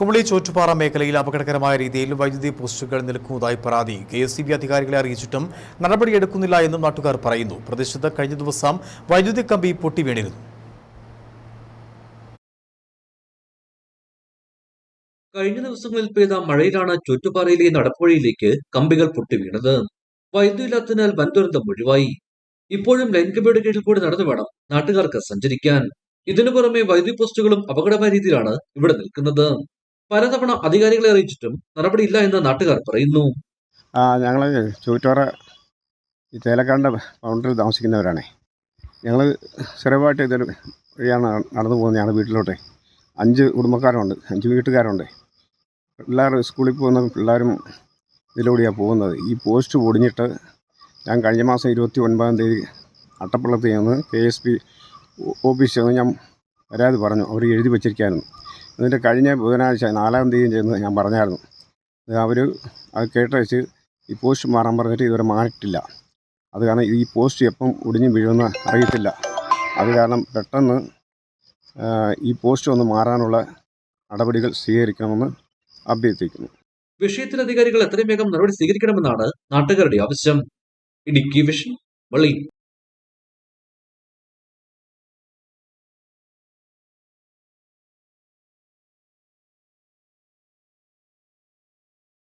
കുമളി ചോറ്റുപാറ മേഖലയിൽ അപകടകരമായ രീതിയിൽ വൈദ്യുതി പോസ്റ്റുകൾ നിൽക്കുന്നതായി പരാതി. കെ എസ് ബി അധികാരികളെ അറിയിച്ചിട്ടും നടപടിയെടുക്കുന്നില്ല എന്നും നാട്ടുകാർ പറയുന്നു. പ്രദേശത്ത് കഴിഞ്ഞ ദിവസം വൈദ്യുതി കമ്പി പൊട്ടി വീണിരുന്നു. കഴിഞ്ഞ ദിവസങ്ങളിൽ പെയ്ത മഴയിലാണ് ചുറ്റുപാറയിലെ നടപ്പുഴയിലേക്ക് കമ്പികൾ പൊട്ടി വീണത്. വൈദ്യുതി ഇല്ലാത്തതിനാൽ വൻ ദുരന്തം ഒഴിവായി. ഇപ്പോഴും ലൈൻ കമ്പിയുടെ കീഴിൽ കൂടി നടന്നു വേണം നാട്ടുകാർക്ക് സഞ്ചരിക്കാൻ. ഇതിനു പുറമെ വൈദ്യുതി പോസ്റ്റുകളും അപകടമായ രീതിയിലാണ് ഇവിടെ നിൽക്കുന്നത്. പലതവണ അധികാരികളെ അറിയിച്ചിട്ടും നടപടിയില്ല എന്ന് നാട്ടുകാർ പറയുന്നു. ആ ഞങ്ങൾ ചൂറ്റോറ ഈ തേലക്കാടിന്റെ ബൗണ്ടറിയിൽ താമസിക്കുന്നവരാണേ. ഞങ്ങൾ സ്ഥിരമായിട്ട് ഇതൊരു വഴിയാണ് നടന്നു പോകുന്നത്. ഞങ്ങൾ വീട്ടിലോട്ടെ. അഞ്ച് കുടുംബക്കാരുണ്ട്. അഞ്ച് വീട്ടുകാരുണ്ട്. പിള്ളേർ സ്കൂളിൽ പോകുന്ന പിള്ളേരും ഇതിലൂടെയാണ് പോകുന്നത്. ഈ പോസ്റ്റ് പൊടിഞ്ഞിട്ട് ഞാൻ കഴിഞ്ഞ മാസം ഇരുപത്തി ഒൻപതാം തീയതി അട്ടപ്പള്ളത്തിൽ നിന്ന് കെ എസ് പി ഓഫീസിൽ നിന്ന് ഞാൻ പരാതി പറഞ്ഞു. അവർ എഴുതി വച്ചിരിക്കായിരുന്നു. എന്നിട്ട് കഴിഞ്ഞ ബുധനാഴ്ച നാലാം തീയതി ചെന്ന് ഞാൻ പറഞ്ഞായിരുന്നു. അവർ അത് കേട്ടയച്ച് ഈ പോസ്റ്റ് മാറാൻ പറഞ്ഞിട്ട് ഇതുവരെ മാറിയിട്ടില്ല. അത് കാരണം ഈ പോസ്റ്റ് എപ്പം ഒടിഞ്ഞ് വീഴുമെന്ന് അറിയത്തില്ല. അത് കാരണം പെട്ടെന്ന് ഈ പോസ്റ്റ് ഒന്ന് മാറാനുള്ള നടപടികൾ സ്വീകരിക്കണമെന്ന് അഭ്യർത്ഥിക്കുന്നു. വിഷയത്തിൽ അധികാരികൾ എത്രയും വേഗം നടപടി സ്വീകരിക്കണമെന്നാണ് നാട്ടുകാരുടെ ആവശ്യം. ഇടുക്കി വിഷൻ വള്ളി.